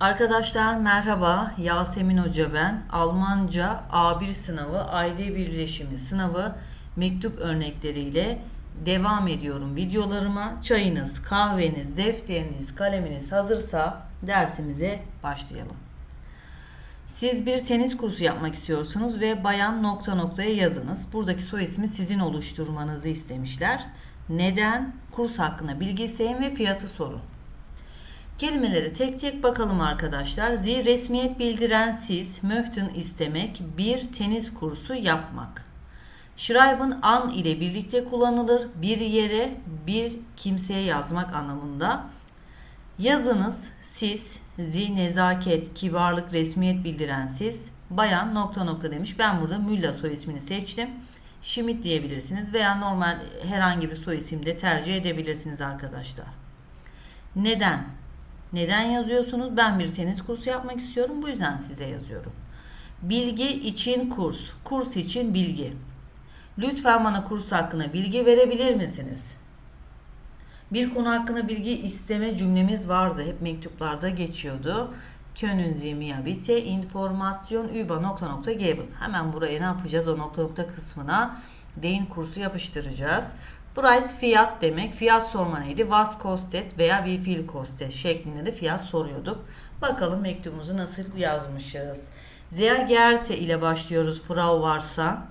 Arkadaşlar merhaba. Yasemin Hoca ben. Almanca A1 sınavı, aile birleşimi sınavı mektup örnekleriyle devam ediyorum videolarıma. Çayınız, kahveniz, defteriniz, kaleminiz hazırsa dersimize başlayalım. Siz bir tenis kursu yapmak istiyorsunuz ve bayan nokta noktaya yazınız. Buradaki soy ismi sizin oluşturmanızı istemişler. Neden? Kurs hakkında bilgi isteyin ve fiyatı sorun. Kelimeleri tek tek bakalım arkadaşlar. Zi resmiyet bildiren siz, möchten istemek, bir tenis kursu yapmak. Schreiben an ile birlikte kullanılır. Bir yere, bir kimseye yazmak anlamında. Yazınız siz, zi nezaket, kibarlık, resmiyet bildiren siz, bayan nokta nokta demiş. Ben burada Mülla soy ismini seçtim. Schmidt diyebilirsiniz veya normal herhangi bir soy isim de tercih edebilirsiniz arkadaşlar. Neden? Neden yazıyorsunuz? Ben bir tenis kursu yapmak istiyorum. Bu yüzden size yazıyorum. Bilgi için kurs. Kurs için bilgi. Lütfen bana kurs hakkında bilgi verebilir misiniz? Bir konu hakkında bilgi isteme cümlemiz vardı. Hep mektuplarda geçiyordu. Können Sie mir bitte Information über nokta nokta geben. Hemen buraya ne yapacağız? O nokta nokta kısmına deyin kursu yapıştıracağız. Price fiyat demek. Fiyat sorma neydi? Was kostet veya wie viel kostet şeklinde de fiyat soruyorduk. Bakalım mektubumuzu nasıl yazmışız. Sehr geehrte ile başlıyoruz Frau varsa.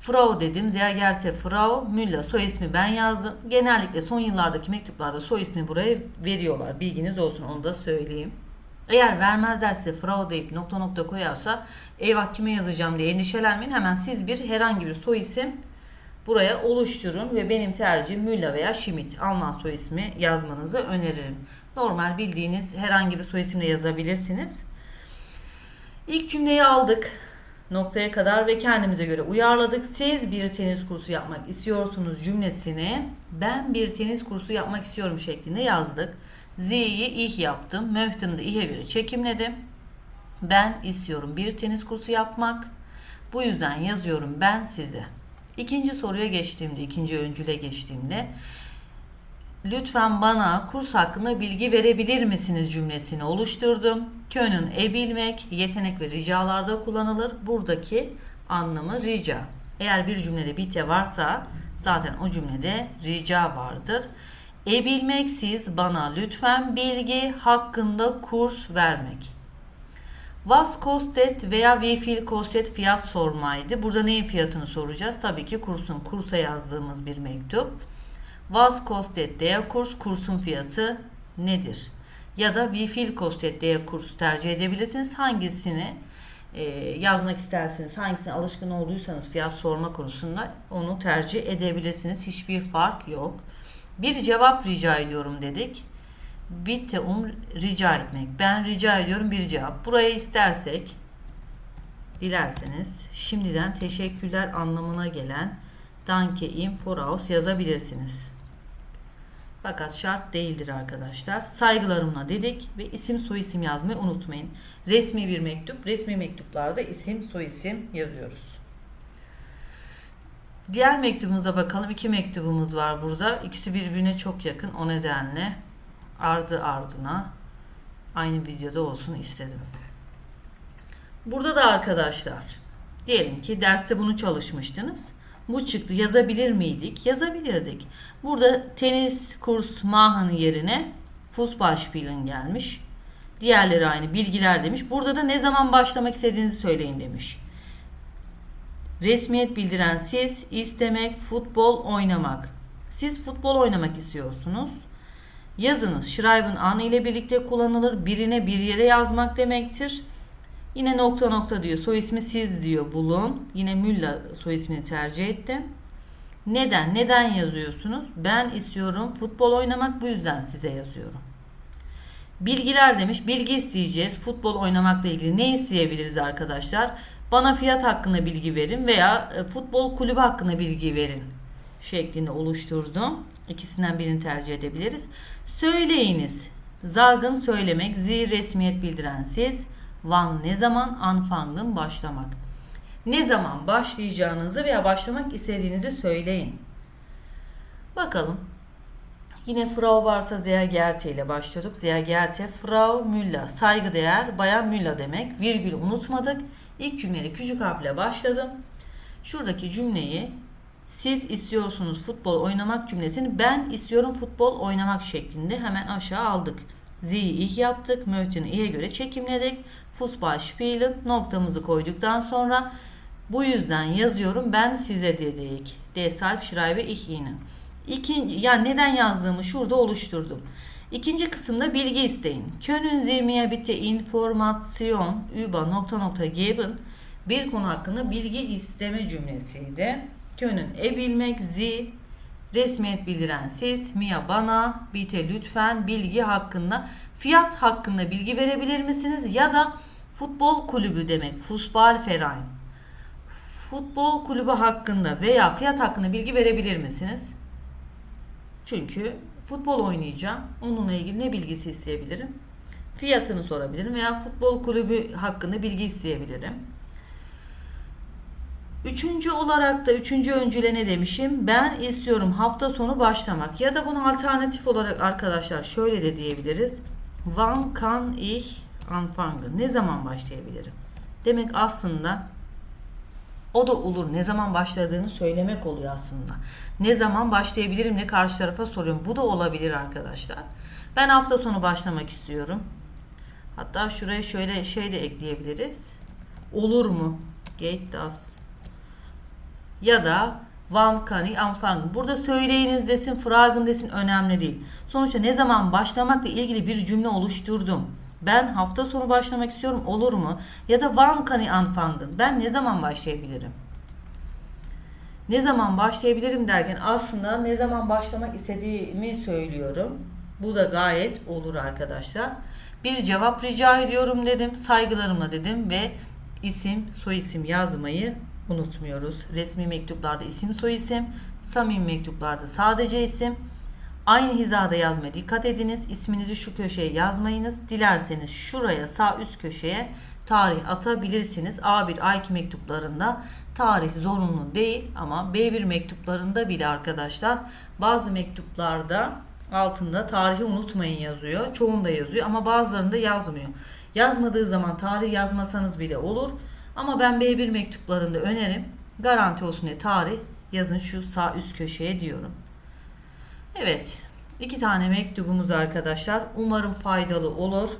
Frau dedim. Sehr geehrte Frau Müller soy ismi ben yazdım. Genellikle son yıllardaki mektuplarda soy ismi buraya veriyorlar. Bilginiz olsun onu da söyleyeyim. Eğer vermezlerse Frau deyip nokta nokta koyarsa eyvah kime yazacağım diye endişelenmeyin. Hemen siz bir herhangi bir soy isim buraya oluşturun ve benim tercihim Müller veya Schmidt. Alman soy ismi yazmanızı öneririm. Normal bildiğiniz herhangi bir soy isimle yazabilirsiniz. İlk cümleyi aldık noktaya kadar ve kendimize göre uyarladık. Siz bir tenis kursu yapmak istiyorsunuz cümlesini ben bir tenis kursu yapmak istiyorum şeklinde yazdık. Z'yi ih yaptım. Möchten'ı da ih'e göre çekimledim. Ben istiyorum bir tenis kursu yapmak. Bu yüzden yazıyorum ben size. İkinci soruya geçtiğimde, ikinci öncüle geçtiğimde lütfen bana kurs hakkında bilgi verebilir misiniz cümlesini oluşturdum. Könün e bilmek, yetenek ve ricalarda kullanılır. Buradaki anlamı rica. Eğer bir cümlede bite varsa zaten o cümlede rica vardır. E bilmek siz bana lütfen bilgi hakkında kurs vermek. Was kostet veya wie viel kostet fiyat sormaydı. Burada neyin fiyatını soracağız? Tabii ki kursun kursa yazdığımız bir mektup. Was kostet der kurs kursun fiyatı nedir? Ya da wie viel kostet der kurs tercih edebilirsiniz. Hangisini e, yazmak isterseniz, hangisine alışkın olduysanız fiyat sorma konusunda onu tercih edebilirsiniz. Hiçbir fark yok. Bir cevap rica ediyorum dedik. Bitte um rica etmek. Ben rica ediyorum bir cevap. Buraya istersek dilerseniz şimdiden teşekkürler anlamına gelen Danke im voraus yazabilirsiniz. Fakat şart değildir arkadaşlar. Saygılarımla dedik ve isim soyisim yazmayı unutmayın. Resmi bir mektup. Resmi mektuplarda isim soyisim yazıyoruz. Diğer mektubumuza bakalım. İki mektubumuz var burada. İkisi birbirine çok yakın. O nedenle ardı ardına aynı videoda olsun istedim. Burada da arkadaşlar diyelim ki derste bunu çalışmıştınız. Bu çıktı. Yazabilir miydik? Yazabilirdik. Burada tenis kurs mahını yerine Fußballspielen gelmiş. Diğerleri aynı bilgiler demiş. Burada da ne zaman başlamak istediğinizi söyleyin demiş. Resmiyet bildiren siz istemek, futbol oynamak. Siz futbol oynamak istiyorsunuz. Yazınız schreiben an ile birlikte kullanılır. Birine bir yere yazmak demektir. Yine nokta nokta diyor. Soy ismi siz diyor bulun. Yine Müller soy ismini tercih ettim. Neden? Neden yazıyorsunuz? Ben istiyorum futbol oynamak bu yüzden size yazıyorum. Bilgiler demiş. Bilgi isteyeceğiz. Futbol oynamakla ilgili ne isteyebiliriz arkadaşlar? Bana fiyat hakkında bilgi verin veya e, futbol kulübü hakkında bilgi verin şeklinde oluşturdum. İkisinden birini tercih edebiliriz. Söyleyiniz. Zagın söylemek, zi resmiyet bildiren siz, van ne zaman, anfangen başlamak. Ne zaman başlayacağınızı veya başlamak istediğinizi söyleyin. Bakalım. Yine Frau varsa sehr geehrte ile başlıyorduk. Sehr geehrte Frau Müller. Saygıdeğer Bayan Müller demek. Virgül unutmadık. İlk cümleyi küçük harfle başladım. Şuradaki cümleyi siz istiyorsunuz futbol oynamak cümlesini ben istiyorum futbol oynamak şeklinde hemen aşağı aldık. Z'yi ih yaptık. Möhtünü i'ye göre çekimledik. Fußball spielen noktamızı koyduktan sonra bu yüzden yazıyorum ben size dedik. Deshalb schreibe ich Ihnen. İkinci, yani neden yazdığımı şurada oluşturdum. İkinci kısımda bilgi isteyin. Können Sie mir bitte Information über nokta nokta geben? Bir konu hakkında bilgi isteme cümlesiydi. Können e bilmek, Sie resmiyet bildiren siz, Mia bana, bitte lütfen bilgi hakkında, fiyat hakkında bilgi verebilir misiniz? Ya da futbol kulübü demek, Fußballverein. Futbol kulübü hakkında veya fiyat hakkında bilgi verebilir misiniz? Çünkü futbol oynayacağım. Onunla ilgili ne bilgisi isteyebilirim? Fiyatını sorabilirim veya futbol kulübü hakkında bilgi isteyebilirim. Üçüncü olarak da üçüncü öncüle ne demişim? Ben istiyorum hafta sonu başlamak. Ya da bunu alternatif olarak arkadaşlar şöyle de diyebiliriz. Wann kann ich anfangen? Ne zaman başlayabilirim? Demek aslında o da olur. Ne zaman başladığını söylemek oluyor aslında. Ne zaman başlayabilirim ne karşı tarafa soruyorum. Bu da olabilir arkadaşlar. Ben hafta sonu başlamak istiyorum. Hatta şuraya şöyle şey de ekleyebiliriz. Olur mu? Geht das? Ya da Wann kann ich anfangen? Burada söyleyiniz desin, fragen desin önemli değil. Sonuçta ne zaman başlamakla ilgili bir cümle oluşturdum. Ben hafta sonu başlamak istiyorum olur mu? Ya da wann kann ich anfangen? Ben ne zaman başlayabilirim? Ne zaman başlayabilirim derken aslında ne zaman başlamak istediğimi söylüyorum. Bu da gayet olur arkadaşlar. Bir cevap rica ediyorum dedim. Saygılarımla dedim ve isim, soyisim yazmayı unutmuyoruz. Resmi mektuplarda isim, soyisim, samimi mektuplarda sadece isim. Aynı hizada yazmaya dikkat ediniz. İsminizi şu köşeye yazmayınız. Dilerseniz şuraya sağ üst köşeye tarih atabilirsiniz. A1, A2 mektuplarında tarih zorunlu değil ama B1 mektuplarında bile arkadaşlar bazı mektuplarda altında tarihi unutmayın yazıyor. Çoğunda yazıyor ama bazılarında yazmıyor. Yazmadığı zaman tarih yazmasanız bile olur. Ama ben B1 mektuplarında önerim garanti olsun diye tarih yazın şu sağ üst köşeye diyorum. Evet. iki tane mektubumuz arkadaşlar. Umarım faydalı olur.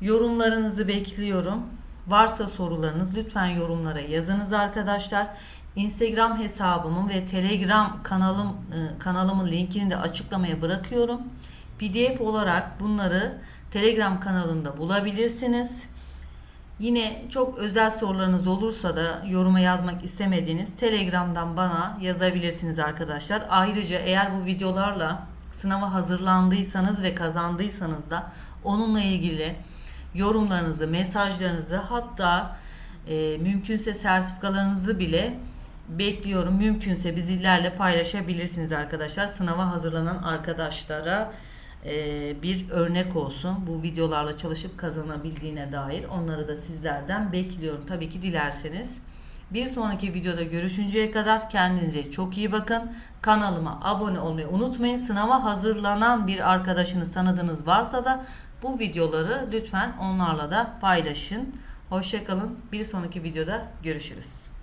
Yorumlarınızı bekliyorum. Varsa sorularınız lütfen yorumlara yazınız arkadaşlar. Instagram hesabımın ve Telegram kanalım e, kanalımın linkini de açıklamaya bırakıyorum. PDF olarak bunları Telegram kanalında bulabilirsiniz. Yine çok özel sorularınız olursa da yoruma yazmak istemediğiniz Telegram'dan bana yazabilirsiniz arkadaşlar. Ayrıca eğer bu videolarla sınava hazırlandıysanız ve kazandıysanız da onunla ilgili yorumlarınızı, mesajlarınızı hatta e, mümkünse sertifikalarınızı bile bekliyorum. Mümkünse bizlerle paylaşabilirsiniz arkadaşlar. Sınava hazırlanan arkadaşlara bir örnek olsun. Bu videolarla çalışıp kazanabildiğine dair onları da sizlerden bekliyorum. Tabii ki dilerseniz. Bir sonraki videoda görüşünceye kadar kendinize çok iyi bakın. Kanalıma abone olmayı unutmayın. Sınava hazırlanan bir arkadaşınız tanıdığınız varsa da bu videoları lütfen onlarla da paylaşın. Hoşçakalın. Bir sonraki videoda görüşürüz.